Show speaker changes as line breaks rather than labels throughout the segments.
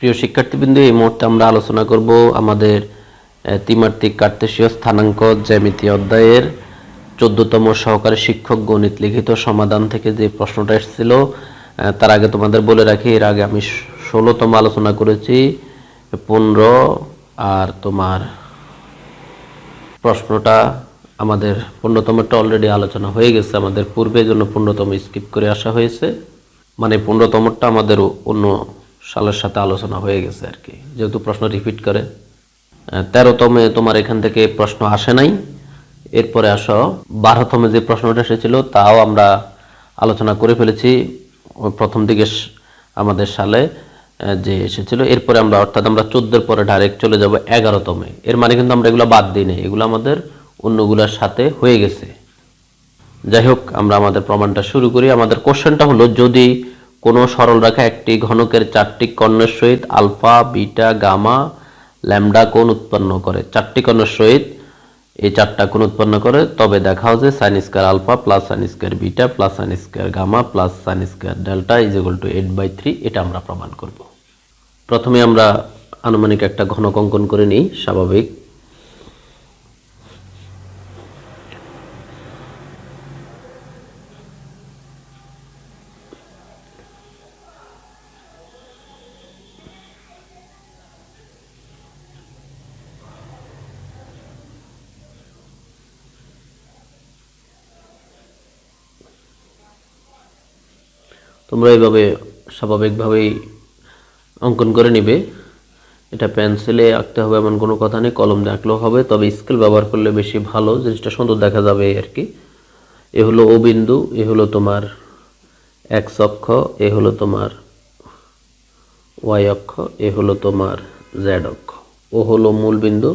প্রিয় শিক্ষার্থীবৃন্দ, এই মুহূর্তে আমরা আলোচনা করব আমাদের ত্রিমাত্রিক কার্তেশীয় স্থানাঙ্ক জ্যামিতি অধ্যায়ের চোদ্দতম সহকারী শিক্ষক গণিত লিখিত সমাধান থেকে যে প্রশ্নটা এসেছিল তার আগে তোমাদের বলে রাখি, এর আগে আমি ষোলোতম আলোচনা করেছি, পনেরো আর তোমার প্রশ্নটা আমাদের পূর্ণতমটা অলরেডি আলোচনা হয়ে গেছে, আমাদের পূর্বে জন্য পূর্ণতম স্কিপ করে আসা হয়েছে। মানে পূর্ণতমটা আমাদের অন্য সালের সাথে আলোচনা হয়ে গেছে আর কি। যেহেতু প্রশ্ন রিপিট করে তেরোতমে তোমার এখান থেকে প্রশ্ন আসে নাই। এরপরে আসো, বারোতমে যে প্রশ্নটা এসেছিল, তাও আমরা আলোচনা করে ফেলেছি। প্রথম দিকে আমাদের সালে যে এসেছিল, এরপরে আমরা অর্থাৎ আমরা চোদ্দোর পরে ডাইরেক্ট চলে যাব এগারোতমে। এর মানে কিন্তু আমরা এগুলো বাদ দিই নাই, এগুলো আমাদের অন্যগুলোর সাথে হয়ে গেছে। যাই হোক, আমরা আমাদের প্রমাণটা শুরু করি। আমাদের কোশ্চেনটা হলো, যদি কোনো সরল রেখা একটি ঘনকের চারটি কর্ণের সহিত আলফা, বিটা, গামা, ল্যামডা কোণ উৎপন্ন করে। চারটি কর্ণের সহিত এই চারটা কোণ উৎপন্ন করে। তবে দেখাও যে sine square alpha plus sine square beta plus sine square gamma plus sine square delta is equal to eight by three এটা আমরা প্রমাণ করব। প্রথমে আমরা আনুমানিক একটা ঘনক অঙ্কন করে নিই, স্বাভাবিক। তোমরা এইভাবে স্বাভাবিকভাবেই অঙ্কন করে নিবে। এটা পেন্সিলে আঁকতে হবে এমন কোনো কথা নেই, কলম দিয়ে আঁকলেও হবে, তবে স্কেল ব্যবহার করলে বেশি ভালো, জিনিসটা সুন্দর দেখা যাবে আর কি। এ হলো ও বিন্দু, এ হলো তোমার এক্স অক্ষ, এ হলো তোমার ওয়াই অক্ষ, এ হলো তোমার জেড অক্ষ। ও হলো মূল বিন্দু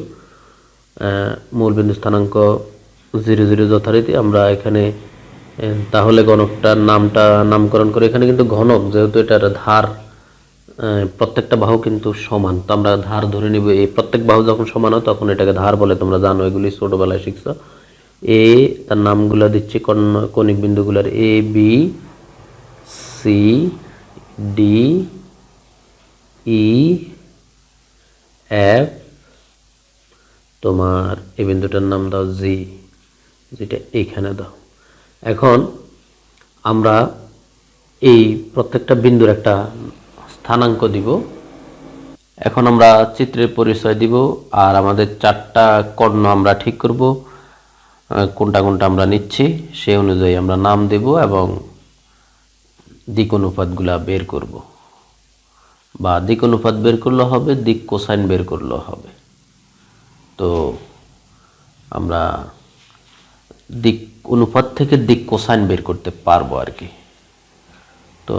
মূল বিন্দু স্থানাঙ্ক জিরো জিরো যথারীতি। আমরা এখানে তাহলে গণকটার নামটা, নামকরণ করে এখানে কিন্তু ঘনক, যেহেতু এটার ধার প্রত্যেকটা বাহু কিন্তু সমান। তো আমরা ধার ধরে নিব, এই প্রত্যেক বাহু যখন সমান হয় তখন এটাকে ধার বলে, তোমরা জানো এগুলি ছোটবেলায় শিখছ। এ, তার নামগুলো দিচ্ছি কণিক বিন্দুগুলোর, A, B, C, D, E, F, তোমার, এই বিন্দুটার নাম দাও জি, যেটা এইখানে দাও। এখন আমরা এই প্রত্যেকটা বিন্দুর একটা স্থানাঙ্ক দিব। এখন আমরা চিত্রের পরিচয় দিব আর আমাদের চারটা কর্ণ আমরা ঠিক করব। কোনটা কোনটা আমরা নিচ্ছি সেই অনুযায়ী আমরা নাম দেব এবং দিক অনুপাতগুলা বের করব। বা দিক অনুপাত বের করলে হবে, দিক কোসাইন বের করলে হবে। তো আমরা দিক, অনুপাত থেকে দিক কোসাইন বের করতে পারব আর কি। তো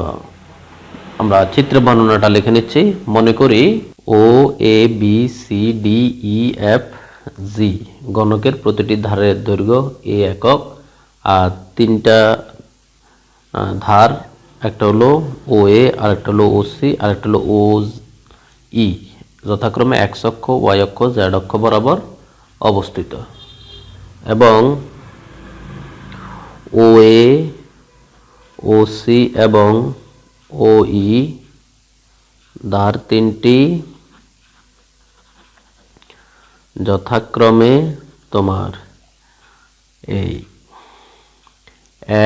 আমরা চিত্র বর্ণনাটা লিখে নিচ্ছি। মনে করি O A B C D E F G গণকের প্রতিটি ধারের দৈর্ঘ্য এ একক, আর তিনটা ধার, একটা হলো ও এ আর একটা হলো ও সি আর একটা হলো ও ই যথাক্রমে এক্স অক্ষ ওয়াই অক্ষ জেড অক্ষ বরাবর অবস্থিত। এবং ও এ ও সি এবং ও ই ধার তিনটি যথাক্রমে তোমার। এই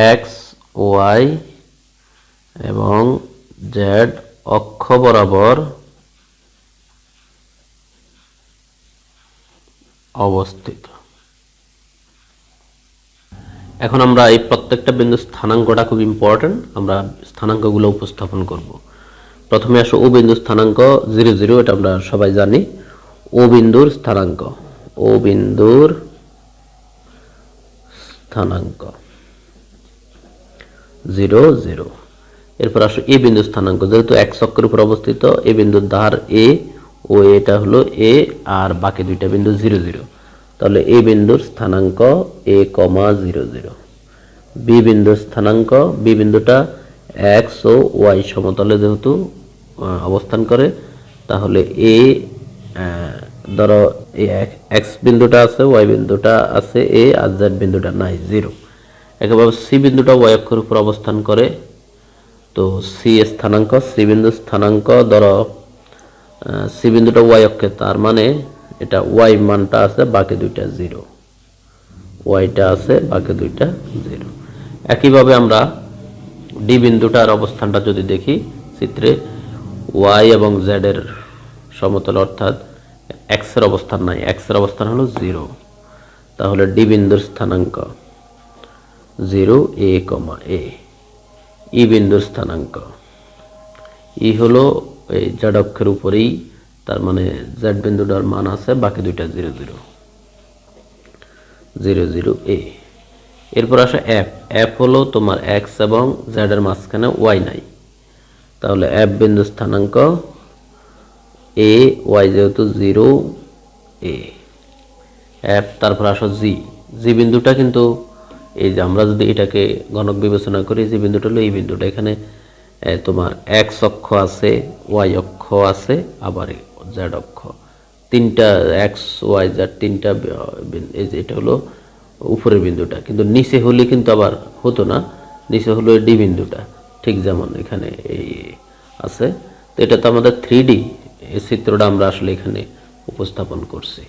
এক্স, ওয়াই এবং জেড অক্ষ বরাবর অবস্থিত। এখন আমরা এই প্রত্যেকটা বিন্দু স্থানাঙ্কটা খুব ইম্পর্ট্যান্ট আমরা স্থানাঙ্কগুলো উপস্থাপন করব। প্রথমে আসো ও বিন্দু স্থানাঙ্ক জিরো জিরো, এটা আমরা সবাই জানি। ও বিন্দুর স্থানাঙ্ক, ও বিন্দুর স্থানাঙ্ক। Zero zero. এরপর আসো এ বিন্দু স্থানাঙ্ক, যেহেতু এক চক্রের উপর অবস্থিত, এ বিন্দুর ধার এ, ও এটা হলো এ, আর বাকি দুইটা বিন্দু জিরো জিরো। তাহলে এ বিন্দুর স্থানাঙ্ক a comma zero zero. B বিন্দুর স্থানাঙ্ক, বি বিন্দুটা এক্স ও ওয়াই সমতলে যেহেতু অবস্থান করে, তাহলে এ ধরো এক্স বিন্দুটা আছে, ওয়াই বিন্দুটা আছে, এ আর জেড বিন্দুটা নাই, জিরো। একেবারে সি বিন্দুটা ওয়াই অক্ষের উপর অবস্থান করে, তো সি স্থানাঙ্ক, সি বিন্দু স্থানাঙ্ক, ধরো সি বিন্দুটা ওয়াই অক্ষে, তার মানে এটা ওয়াই মানটা আছে, বাকি দুইটা জিরো। ওয়াইটা আছে, বাকি দুইটা জিরো। একইভাবে আমরা ডি বিন্দুটার অবস্থানটা যদি দেখি, চিত্রে ওয়াই এবং জেড এর সমতল অর্থাৎ এক্সের অবস্থান নাই, এক্সের অবস্থান হলো জিরো। তাহলে ডি বিন্দুর স্থানাঙ্ক জিরো, এ কমা এ। ই বিন্দুর স্থানাঙ্ক। ই হলো এই জেড অক্ষের উপরেই তার মানে জেড বিন্দুটার মান আছে, বাকি দুইটা zero zero zero zero a এরপর আসে এফ এফ হলো তোমার এক্স এবং জেড এর মাঝখানে ওয়াই নাই। তাহলে এফ বিন্দু স্থানাঙ্ক এ ওয়াই যেহেতু জিরো এ এফ তারপর আসো জি জি বিন্দুটা কিন্তু এই যে আমরা যদি এটাকে গণক বিবেচনা করি যে বিন্দুটা হলো এই বিন্দুটা। এখানে তোমার এক্স অক্ষ আছে ওয়াই অক্ষ আছে, আবার জেড অক্ষ তিনটা এক্স ওয়াই জেড তিনটা এই যে এটা হলো উপরের বিন্দুটা। কিন্তু নিচে হলে কিন্তু আবার হতো না। নিচে হলো ডি বিন্দুটা। ঠিক যেমন এখানে এই আছে। তো এটা তো আমাদের থ্রি ডি এই চিত্রটা আমরা আসলে এখানে উপস্থাপন করছি।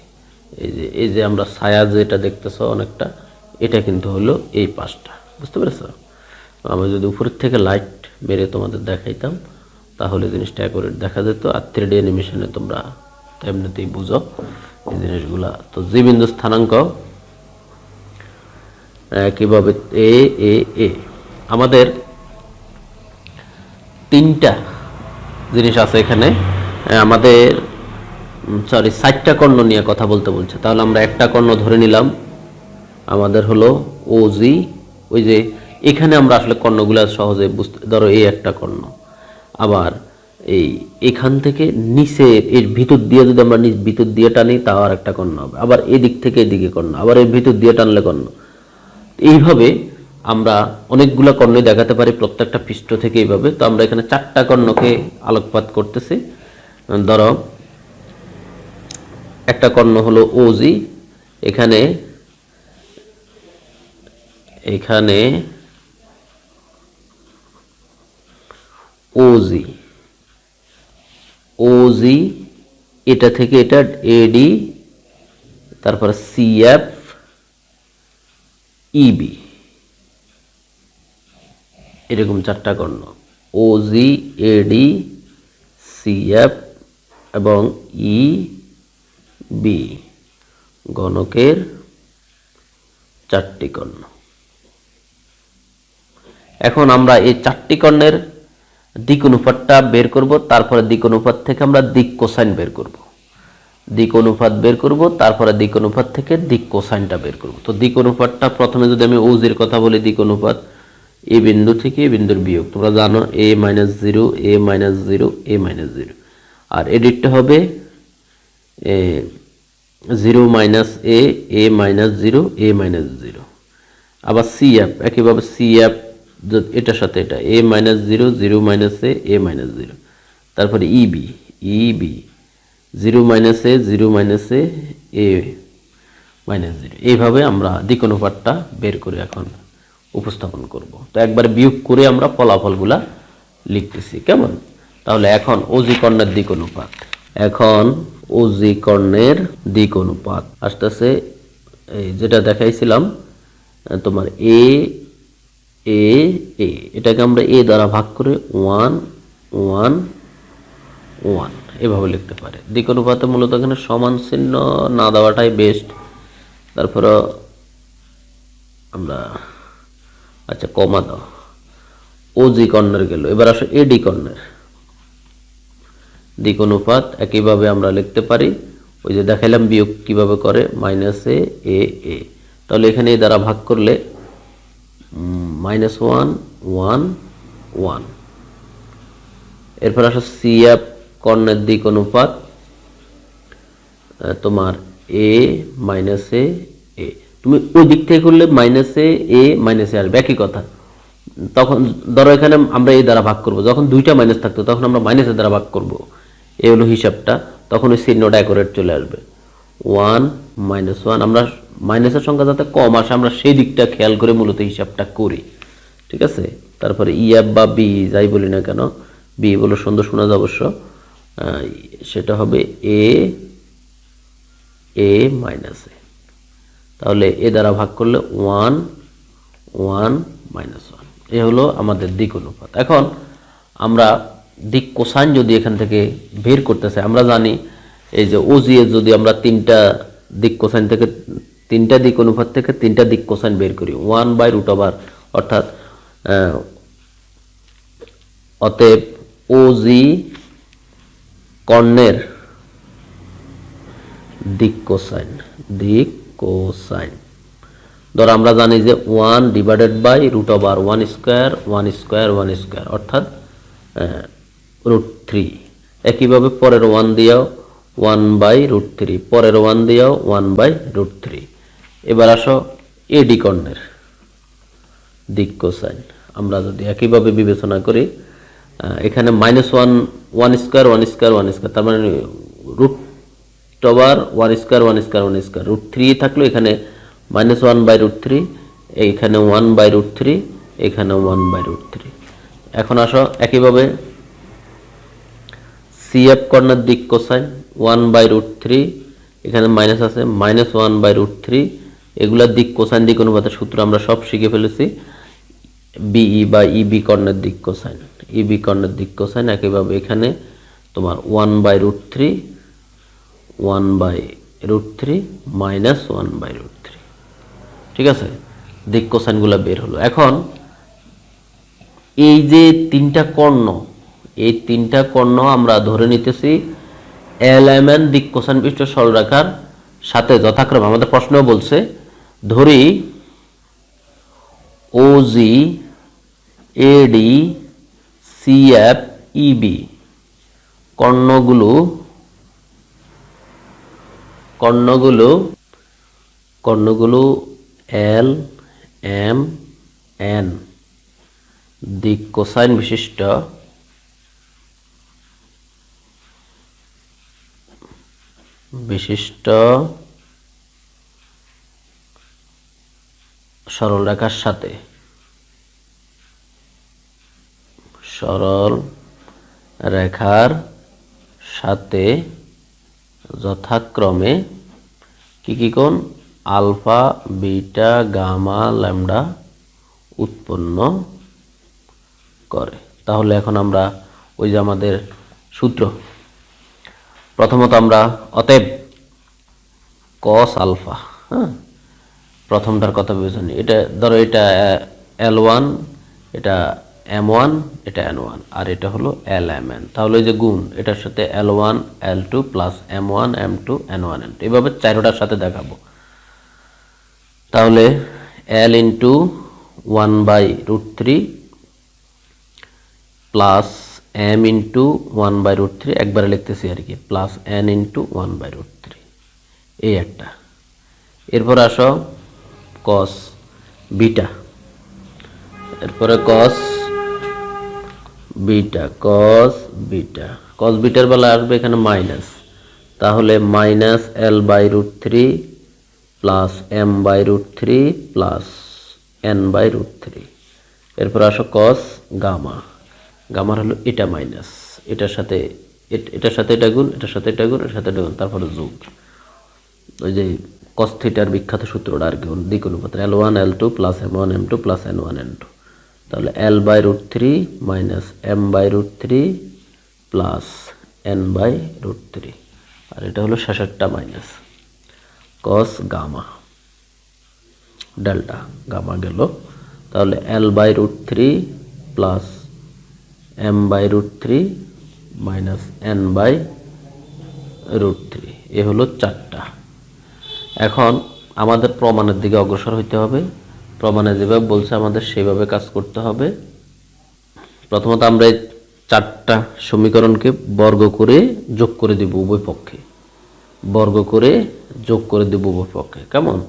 এই যে এই যে আমরা ছায়া যেটা দেখতেছ অনেকটা, এটা কিন্তু হলো এই পাশটা। বুঝতে পেরেছ? আমরা যদি উপরের থেকে লাইট মেরে তোমাদের দেখাইতাম তাহলে জিনিসটা অ্যাকুরেট দেখা যেত, আর থ্রি ডি অ্যানিমেশনে তোমরা তেমনিতেই বুঝো এই জিনিসগুলা। তো জি বিন্দু স্থানাঙ্ক কীভাবে, এ এ এ। আমাদের তিনটা জিনিস আছে এখানে। আমাদের সরি ষাটটা কর্ণ নিয়ে কথা বলতে বলছে। তাহলে আমরা একটা কর্ণ ধরে নিলাম। আমাদের হলো ও জি ওই যে এখানে আমরা আসলে কর্ণগুলো সহজে বুঝতে, ধরো এই একটা কর্ণ। আবার এই এখান থেকে নিচে, এর ভিতর দিয়ে যদি আমরা ভিতর দিয়ে টানি, তাও আর একটা কর্ণ হবে। আবার এদিক থেকে এদিকে কর্ণ, আবার এর ভিতর দিয়ে টানলে কর্ণ। এইভাবে আমরা অনেকগুলা কর্ণই দেখাতে পারি প্রত্যেকটা পৃষ্ঠ থেকে এইভাবে। তো আমরা এখানে চারটা কর্ণকে আলোকপাত করতেছি। ধরো, একটা কর্ণ হলো ওজি এখানে এখানে ওজি ওজি এটা থেকে এটা এডি তারপর সিএফ ইবি এরকম চারটা কর্ণ ওজি এডি সিএফ এবং ই বি গণকের চারটি কর্ণ। এখন আমরা এই চারটি কর্ণের দিক অনুপাতটা বের করব, তারপরে দিক অনুপাত থেকে আমরা দিক কোসাইন বের করব। দিক অনুপাত বের করব, তারপরে দিক অনুপাত থেকে দিক কোসাইনটা বের করব। তো দিক অনুপাতটা প্রথমে যদি আমি ওজির কথা বলি দিক অনুপাত এ বিন্দু থেকে এ বিন্দুর বিয়োগ। তোমরা জানো, a minus zero, a minus zero, a minus zero. আর এডিটটা হবে, a, zero minus a a minus zero, a minus zero. আবার সি অ্যাপ, একইভাবে সি অ্যাপ এটার সাথে এটা a minus zero zero minus a a minus zero তারপরে EB EB zero minus a zero minus a a minus zero এইভাবে আমরা দিক অনুপাতটা বের করে এখন উপস্থাপন করব। তো একবার বিয়োগ করে আমরা ফলাফলগুলা লিখতেছি, কেমন? তাহলে এখন ওজি কর্ণের দিক অনুপাত এখন ওজি কর্ণের দিক অনুপাত আসতেছে, এই যেটা দেখাইছিলাম, তোমার এ এ এ এটাকে আমরা এ দ্বারা ভাগ করে ওয়ান ওয়ান ওয়ান এভাবে লিখতে পারে। দিক অনুপাতে মূলত এখানে সমান চিহ্ন না দেওয়াটাই বেস্ট তারপরে আমরা আচ্ছা কমা দাও। ও জি কর্নার গেল। এবার আসো এডি কর্নার দিক অনুপাত একইভাবে আমরা লিখতে পারি। ওই যে দেখাইলাম বিয়োগ কীভাবে করে? মাইনাস এ এ এ তাহলে এখানে এ দ্বারা ভাগ করলে মাইনাস ওয়ান ওয়ান ওয়ান এরপর আসো সি অ্যাপ কর্ণের দিক অনুপাত তোমার এ মাইনাস এ এ তুমি ওই দিক থেকে করলে মাইনাস এ এ মাইনাস এ আসবে, একই কথা। তখন ধরো এখানে আমরা এই দ্বারা ভাগ করব। যখন দুইটা মাইনাস থাকতো, তখন আমরা মাইনাসের দ্বারা ভাগ করব। এ হলো হিসাবটা, তখন ওই চিহ্নটা অ্যাকুরেট চলে আসবে। ওয়ান মাইনাস ওয়ান, আমরা মাইনাসের সংখ্যা যাতে কম আসে, আমরা সেই দিকটা খেয়াল করে মূলত হিসাবটা করি। ঠিক আছে? তারপরে ইএফ বা বি, যাই বলি না কেন, বি বলে সুন্দর শোনা যায় অবশ্য। সেটা হবে এ এ মাইনাস এ। তাহলে এ দ্বারা ভাগ করলে ওয়ান ওয়ান মাইনাস ওয়ান। এ হলো আমাদের দিক অনুপাত। এখন আমরা দিক কোসাইন যদি এখান থেকে বের করতে চাই, আমরা জানি এই যে ওজিএ যদি আমরা তিনটা দিক কোসাইন থেকে, তিনটা দিক অনুপাত থেকে তিনটা দিক কোসাইন বের করি ওয়ান বাই রুট ওভার অর্থাৎ অতএব ওজি কর্ণের দিক কোসাইন দিক কোসাইন। ধর আমরা জানি যে one divided by root over one square one square one square অর্থাৎ রুট থ্রি একইভাবে পরের ওয়ান দিয়েও ওয়ান বাই রুট থ্রি, পরের ওয়ান দিয়েও ওয়ান বাই রুট থ্রি। এবার আসো এডি কর্ণের দিক কোসাইন। আমরা যদি একইভাবে বিবেচনা করি এখানে minus one one square one square one square তার মানে root over one square one square one square root three থাকল এখানে minus one by root three এইখানে ওয়ান বাই রুট থ্রি এখানে ওয়ান বাই রুট থ্রি এখন আসো একইভাবে CF corner দিক cosine. One by root three, এখানে মাইনাস আছে, minus one by root three, এগুলার দিক কোসাইন দিক অনুপাতের সূত্র আমরা সব শিখে ফেলেছি। বিই বা ইবি কর্ণের দিক কোসাইন। ইবি কর্ণের দিক কোসাইন একইভাবে এখানে তোমার one by root three, one by root three, minus one by root three. ঠিক আছে? দিক কোসাইনগুলো বের হলো। এখন এই যে তিনটা কর্ণ, এই তিনটা কর্ণ আমরা ধরে নিতেছি এল এম এন দিক কোসাইন বিশিষ্ট সরলরেখার সাথে যথাক্রমে আমাদের প্রশ্ন বলছে, ধরি ওজি এডি সিএফ ইবি কর্ণগুলো কর্ণগুলো কর্ণগুলো এল এম এন দিক কোসাইন বিশিষ্ট বিশিষ্ট সরল রেখার সাথে। সরল রেখার সাথে যথাক্রমে কি কি কোণ? আলফা, বিটা, গামা, ল্যামডা উৎপন্ন করে। তাহলে এখন আমরা ওই যে আমাদের সূত্র প্রথমত আমরা অতএব কস আলফা হ্যাঁ? প্রথমটার কথা বিবেচনা এটা ধরো এটা এল ওয়ান এটা এম ওয়ান এটা এন ওয়ান আর এটা হলো এল এম এন তাহলে যে গুণ, এটার সাথে l one l two plus m one m two n one n two এভাবে চারোটার সাথে দেখাবো। তাহলে l into one by root three plus m into one by root three একবারে লিখতেছি আর কি plus n into one by root three এই একটা। এরপর আসো কস বিটা এরপরে cos beta cos beta cos bitter বেলা আসবে এখানে মাইনাস তাহলে minus l by root three plus m by root three plus n by root three এরপর আসো কস গামা গামার হলো এটা মাইনাস, এটার সাথে এট- এটার সাথে এটা গুণ, এটার সাথে এটা গুণ, এটার সাথে এটা গুণ, তারপরে যোগ। ওই যে কস থিটার বিখ্যাত সূত্রটা আর কি দিক অনুপাত l one l two plus m one m two plus n one n two তাহলে l by root three minus m by root three plus n by root three আর এটা হলো শেষেরটা minus cos gamma delta gamma গেল। তাহলে l by root three plus m by root three minus n by root three এ হলো চারটা। এখন আমাদের প্রমাণের দিকে অগ্রসর হইতে হবে। প্রমাণে যেভাবে বলছে আমাদের সেইভাবে কাজ করতে হবে। প্রথমত আমরা এই চারটা সমীকরণকে বর্গ করে যোগ করে দিব উভয় পক্ষে। বর্গ করে যোগ করে দিব উভয় পক্ষে। কেমন?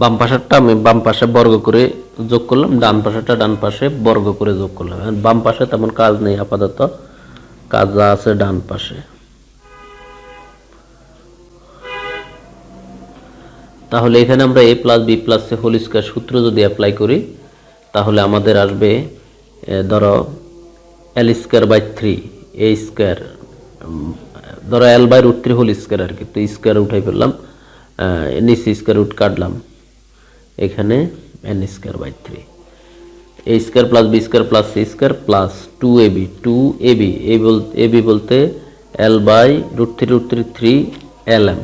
বাম পাশেরটা আমি বাম পাশে বর্গ করে যোগ করলাম, ডান পাশেরটা ডান পাশে বর্গ করে যোগ করলাম। বাম পাশে তেমন কাজ নেই, আপাতত কাজ যা আছে ডান পাশে। তাহলে এখানে আমরা a plus b plus whole square সূত্র যদি অ্যাপ্লাই করি, তাহলে আমাদের আসবে ধরো l square by three, a square ধরো l by root three whole square আর কি। তো স্কোয়ার উঠাই ফেললাম নিচে স্কোয়ার রুট কাটলাম। এখানে n square by three a square plus b square plus c square plus two a b two a b a ball A B বলতে l by root three root three three l m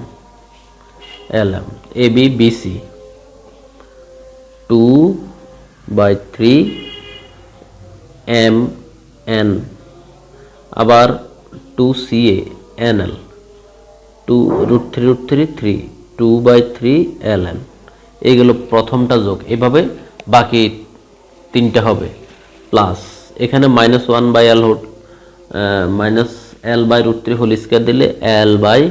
l m a b b c two by three m n আবার two c a n l two root three root three three two by three l n এইগুলো প্রথমটা যোগ। এভাবে বাকি তিনটা হবে। Plus এখানে minus one by L হোট minus l by root three whole square দিলে l by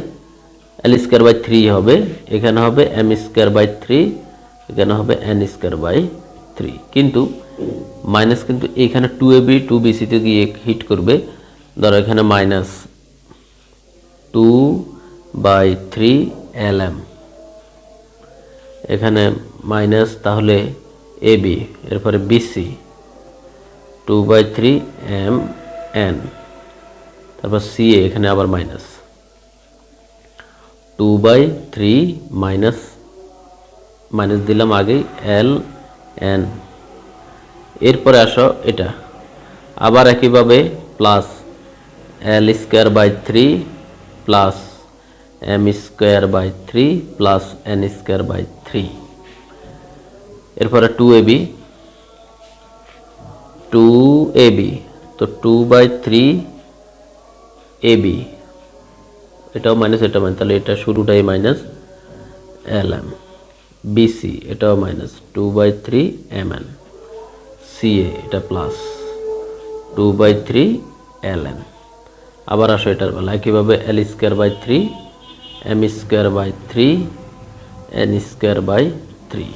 l square by three হবে। এখানে হবে এম স্কোয়ার বাই থ্রি এখানে হবে এন স্কোয়ার বাই থ্রি কিন্তু মাইনাস কিন্তু এখানে two a b two b সিতে গিয়ে হিট করবে। ধরো এখানে minus two by three l m এখানে মাইনাস তাহলে এ বি এরপরে BC two by three m n তারপর সি এখানে আবার minus two by three minus minus দিলাম আগে এল এন এরপরে আসো এটা, আবার একইভাবে plus l square by three plus m square by three plus n square by three এরপরে two a b two a b তো two by three a b এটাও মাইনাস এটা মাইনাস তাহলে এটা শুরুটাই মাইনাস এল এম বিসি এটাও minus two by three m n CA এটা plus two by three l n আবার আসো এটার বেলা একইভাবে l square by three m square by three n square by three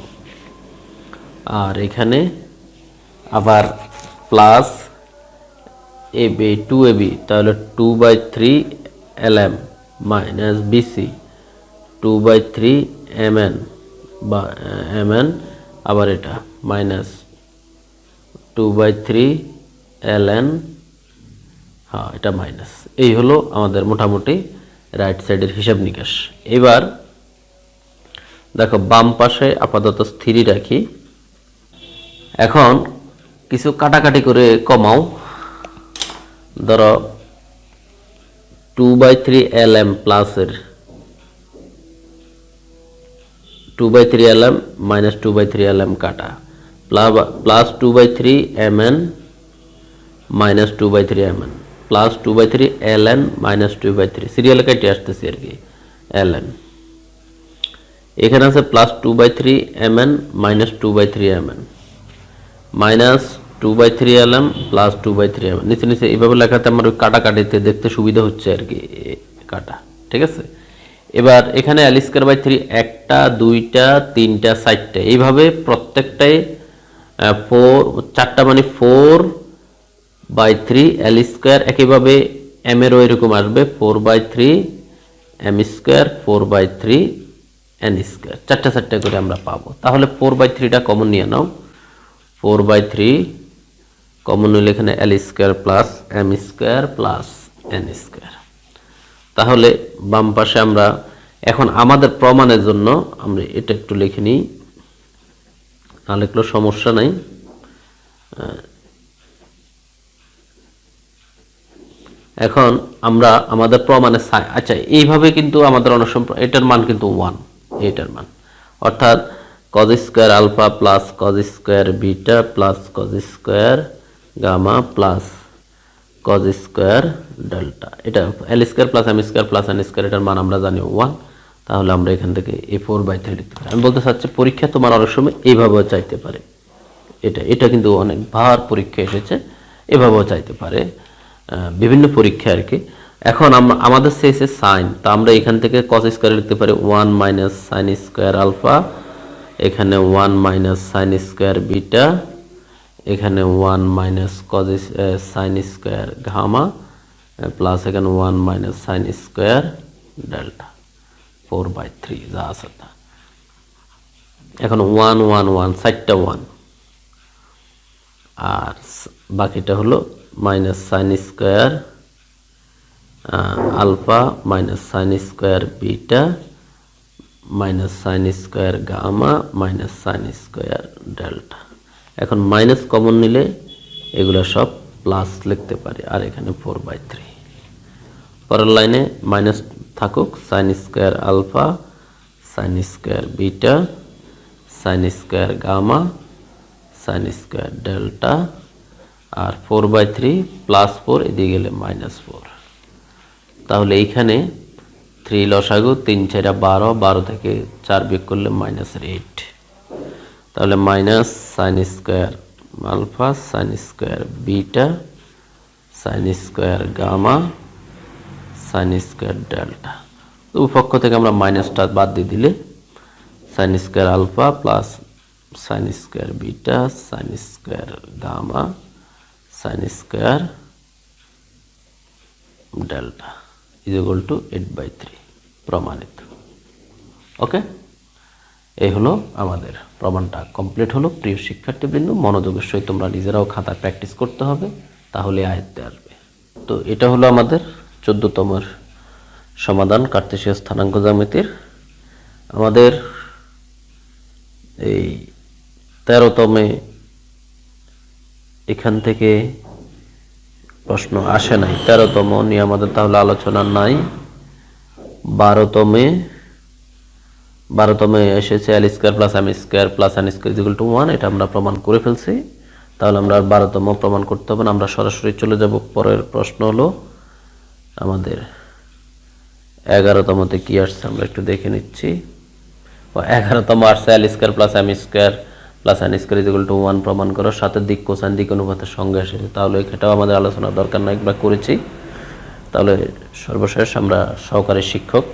আর এখানে আবার plus a b two a b তাহলে two by three l m minus BC two by three m n বা m N আবার এটা minus two by three l n হ্যাঁ এটা minus এই হলো আমাদের মোটামুটি রাইট সাইডের হিসাব নিকাশ। এবার দেখো, বাম পাশে আপাতত স্থির রাখি। এখন কিছু কাটাকাটি করে কমাও। ধরো two by three l m প্লাসের two by three l m minus two by three l m কাটা। Plus two by three m n minus two by three m n plus two by three l n minus two by three serial কেটে আসতেছি আর কি L N এখানে আছে plus two by three m n minus two by three m n minus two by three l m plus two by three m নিচে নিচে, এইভাবে লেখাতে আমার ওই কাটা কাটিতে দেখতে সুবিধা হচ্ছে আর কি কাটা। ঠিক আছে? এবার এখানে এল স্কোয়ার বাই থ্রি একটা, দুইটা, তিনটা, চারটা। এইভাবে প্রত্যেকটাই ফোর চারটা মানে four by three l square একইভাবে এম এরও এরকম আসবে four by three m square four by three n square চারটা চারটা করে আমরা পাবো। তাহলে ফোর বাই থ্রিটা কমন নিয়ে নাও। ফোর বাই থ্রি কমন নিলে এখানে l square plus m square plus n square তাহলে বাম পাশে আমরা এখন আমাদের প্রমাণের জন্য আমরা এটা একটু লিখে নিই। না লিখলেও সমস্যা নাই। এখন আমরা আমাদের প্রমাণে সা- আচ্ছা এইভাবে কিন্তু আমাদের অনেক সময় এটার মান কিন্তু ওয়ান এটার মান। অর্থাৎ cos square alpha plus cos square beta plus cos square gamma plus cos square delta এটা l square plus m square plus n square এটার মান আমরা জানি ওয়ান তাহলে আমরা এখান থেকে এ ফোর বাই থ্রি লিখতে পারি। আমি বলতে চাচ্ছি পরীক্ষা তোমার অনেক সময় এইভাবেও চাইতে পারে। এটা এটা কিন্তু অনেক ভার পরীক্ষা এসেছে। এভাবেও চাইতে পারে। বিভিন্ন পরীক্ষা আর কি। এখন আমরা আমাদের শেষে সাইন তো আমরা এখান থেকে কস স্কোয়ার লিখতে পারি one minus sine square alpha এখানে one minus sine square beta এখানে one minus cos sine square gamma plus এখানে one minus sine square delta four by three যা আছে তা। এখন ওয়ান ওয়ান ওয়ান চারটা ওয়ান আর বাকিটা হলো minus sine square alpha minus sine square beta minus sine square gamma minus sine square delta এখন মাইনাস কমন নিলে এগুলো সব প্লাস লিখতে পারি, আর এখানে ফোর বাই থ্রি পরের লাইনে মাইনাস থাকুক sine square alpha sine square beta sine square gamma sine square delta R four by three plus four এদিকে গেলে মাইনাস ফোর তাহলে এইখানে থ্রি লসাগু, তিন চারা বারো বারো থেকে চার বিয়োগ করলে মাইনাস এইট তাহলে minus sine square alpha sine square beta sine square gamma sine square delta তো পক্ষ থেকে আমরা মাইনাসটা বাদ দিয়ে দিলে sine square alpha plus sine square beta sine square gamma sine square delta is equal to eight by three প্রমাণিত। Okay এই হলো আমাদের প্রমাণটা। কমপ্লিট হলো। প্রিয় শিক্ষার্থীবৃন্দ, মনোযোগের সহিত তোমরা নিজেরাও খাতা প্র্যাকটিস করতে হবে, তাহলে আয়ত্তে আসবে। তো এটা হলো আমাদের চোদ্দতমের সমাধান, কার্তেশীয় স্থানাঙ্ক জ্যামিতির। আমাদের এই তেরোতমে এখান থেকে প্রশ্ন আসে নাই। তেরোতম নিয়ে আমাদের তাহলে আলোচনা নাই। বারোতমে বারোতমে এসেছে L square plus M square plus N square to one এটা আমরা প্রমাণ করে ফেলছি। তাহলে আমরা আর বারোতম প্রমাণ করতে হবে না, আমরা সরাসরি চলে যাব। পরের প্রশ্ন হলো আমাদের এগারোতমতে কি আসছে, আমরা একটু দেখে নিচ্ছি। ও, এগারোতম আসছে L square plus M square plus N square equal to one প্রমাণ করো, সাথে দিক কোসাইন দিক, অনুপাতের সঙ্গে এসেছে তাহলে এটাও আমাদের আলোচনার দরকার নাই একবার করেছি। তাহলে সর্বশেষ আমরা সহকারী শিক্ষক,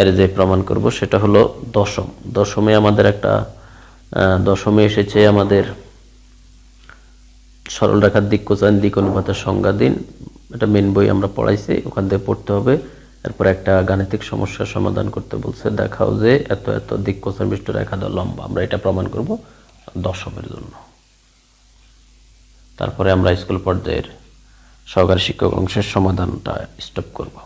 এর যে প্রমাণ করব সেটা হলো দশম। দশমে আমাদের একটা দশমে এসেছে আমাদের সরল রেখার দিক কোসাইন দিক, অনুপাতের সংজ্ঞা দিন। এটা মেন বই আমরা পড়াইছি, ওখান থেকে পড়তে হবে। এরপর একটা গাণিতিক সমস্যার সমাধান করতে বলছে, দেখাও যে এত এত দিক কোসাইন বিশিষ্ট রেখা লম্বা। আমরা এটা প্রমাণ করব। দশমের জন্য। তারপরে আমরা স্কুল পর্যায়ের সহকারী শিক্ষক অংশের সমাধানটা স্টপ করব।